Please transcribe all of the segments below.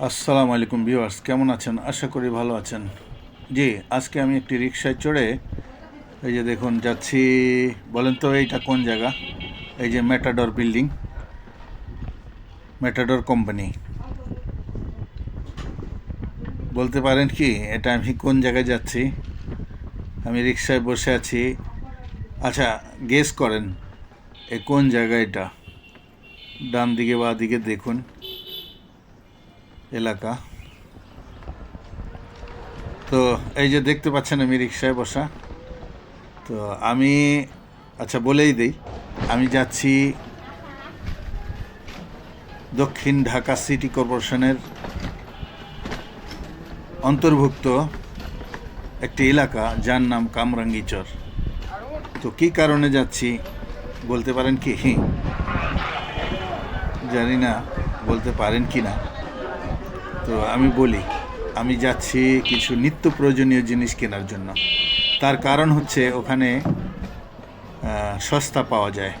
আসসালামু আলাইকুম ভিউয়ার্স, কেমন আছেন? আশা করি ভালো আছেন। জি, আজকে আমি একটি রিক্সায় চড়ে এই যে দেখুন যাচ্ছি, বলেন তো এইটা কোন জায়গা? এই যে মেটাডর বিল্ডিং মেটাডর কোম্পানি বলতে পারেন কি, এটা আমি কোন জায়গায় যাচ্ছি? আমি রিক্সায় বসে আছি। আচ্ছা গেস করেন, এ কোন জায়গা এটা? ডান দিকে বা দিকে দেখুন। এলাকা। তো এই যে দেখতে পাচ্ছেন আমি রিক্সায় বসা। তো আমি আচ্ছা বলেই দেই, আমি যাচ্ছি দক্ষিণ ঢাকা সিটি কর্পোরেশনের অন্তর্ভুক্ত একটি এলাকা, যার নাম কামরাঙ্গিচর। তো কি কারণে যাচ্ছি বলতে পারেন কি? জানি না, বলতে পারেন কি না। তো আমি বলি, আমি যাচ্ছি কিছু নিত্য প্রয়োজনীয় জিনিস কেনার জন্য। তার কারণ হচ্ছে ওখানে সস্তা পাওয়া যায়।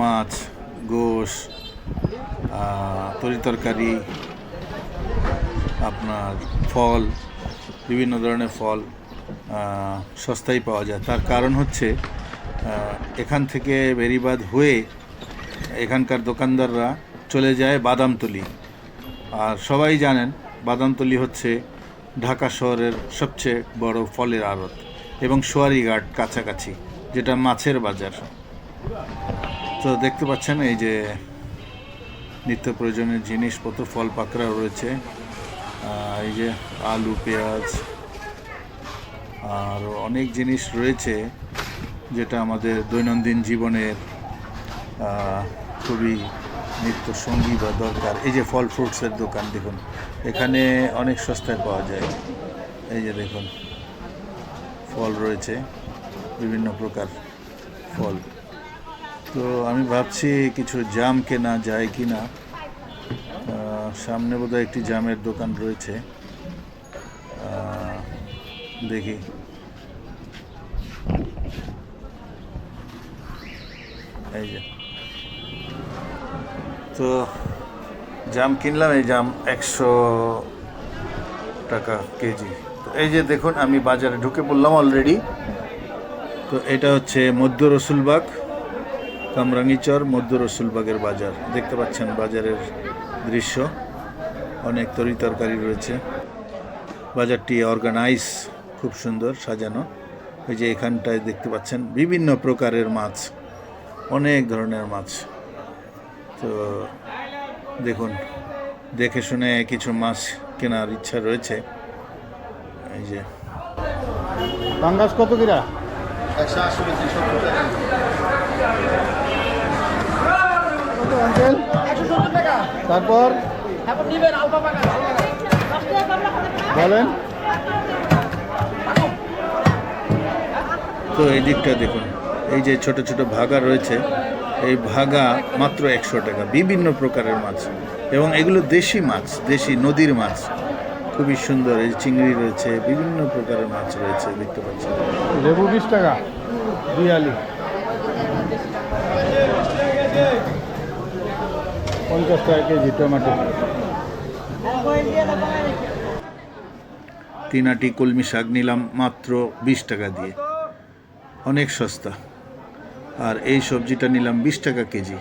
মাছ, গোশ তরিতরকারি, আপনার ফল, বিভিন্ন ধরনের ফল সস্তায় পাওয়া যায়। তার কারণ হচ্ছে এখান থেকে বেরিবাদ হয়ে এখানকার দোকানদাররা চলে যায় বাদামতলি। আর সবাই জানেন বাদামতলি হচ্ছে ঢাকা শহরের সবচেয়ে বড় ফলের আড়ত এবং সোয়ারিঘাট কাছাকাছি, যেটা মাছের বাজার। তো দেখতে পাচ্ছেন এই যে নিত্য প্রয়োজনীয় জিনিসপত্র, ফল পাকড়া রয়েছে। এই যে আলু, পেঁয়াজ আর অনেক জিনিস রয়েছে, যেটা আমাদের দৈনন্দিন জীবনের খুবই নিত্য সঙ্গী বা দরকার। এই যে ফল ফ্রুটসের দোকান, দেখুন, এখানে অনেক সস্তায় পাওয়া যায়। এই যে দেখুন, ফল রয়েছে, বিভিন্ন প্রকার ফল। তো আমি ভাবছি কিছু জাম কেনা যায় কি না? সামনে বোধহয় একটি জামের দোকান রয়েছে। দেখি। এই যে তো জাম কিনলাম, এই জাম একশো টাকা কেজি। তো এই যে দেখুন, আমি বাজারে ঢুকে পড়লাম অলরেডি তো এটা হচ্ছে মধ্য রসুলবাগ কামরাঙ্গিচর মধ্য রসুলবাগের বাজার। দেখতে পাচ্ছেন বাজারের দৃশ্য। অনেক তরি তরকারি রয়েছে। বাজারটি অর্গানাইজ, খুব সুন্দর সাজানো। এই যে এখানটায় দেখতে পাচ্ছেন বিভিন্ন প্রকারের মাছ, অনেক ধরনের মাছ। তো দেখুন দেখে শুনে কিছু মাছ কেনার ইচ্ছা রয়েছে। এই যে। পাঙ্গাস কত কিরা? একশো আশি তারপর? এখন নিবেন আলফা পাকা। বলেন। তো এই দিকটা দেখুন। এই যে ছোট ছোট ভাগা রয়েছে এই ভাগা মাত্র একশো টাকা বিভিন্ন প্রকারের মাছ। এবং এগুলো দেশি মাছ দেশি নদীর মাছ। খুবই সুন্দর এই চিংড়ি রয়েছে বিভিন্ন প্রকারের মাছ রয়েছে দেখতে পাচ্ছি লেবু বিশ টাকা বিয়ালি পঞ্চাশ টাকা কেজি টমেটো। তিন আটি কলমি শাক নিলাম মাত্র বিশ টাকা দিয়ে। অনেক সস্তা। আর এই সবজিটা নিলাম বিশ টাকা কেজি।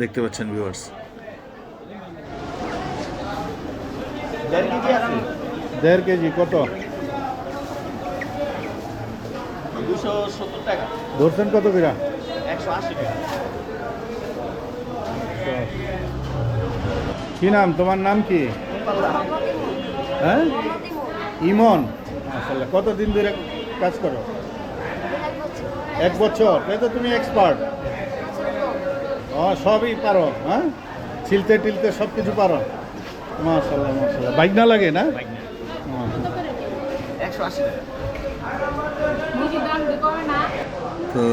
দেখতে পাচ্ছেন ভিউয়ার্স দেড় কেজি দেড় কেজি কত? ধরছেন কত কিরা? কি নাম? তোমার নাম কি? হ্যাঁ? ইমন। আসলে কতদিন ধরে কাজ করো? এক বছর। তাই তো তুমি এক্সপার্ট ও সবই পারো হ্যাঁ? ছিলতে টিলতে সব কিছু পারো। মাশাল্লাহ মাশাল্লাহ বাইক না লাগে না? হ্যাঁ। তো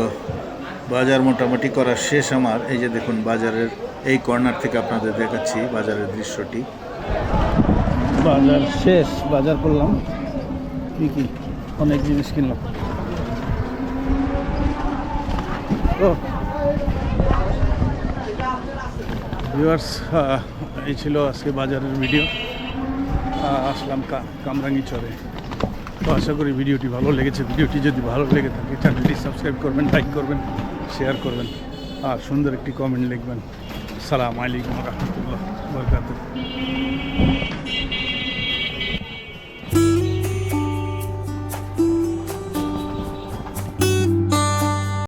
বাজার মোটামুটি করা শেষ আমার। এই যে দেখুন বাজারের এই কর্নার থেকে আপনাদের দেখাচ্ছি বাজারের দৃশ্যটি। বাজার শেষ বাজার করলাম। কি কি? অনেক জিনিস কিনলাম। ভিউয়ার্স এই ছিল আজকে বাজারের ভিডিও আসলাম কামরাঙ্গি চরে। তো আশা করি ভিডিওটি ভালো লেগেছে। ভিডিওটি যদি ভালো লেগে থাকে চ্যানেলটি সাবস্ক্রাইব করবেন লাইক করবেন শেয়ার করবেন, আর সুন্দর একটি কমেন্ট লিখবেন। সালাম আলাইকুম রহমতুল্লাহ।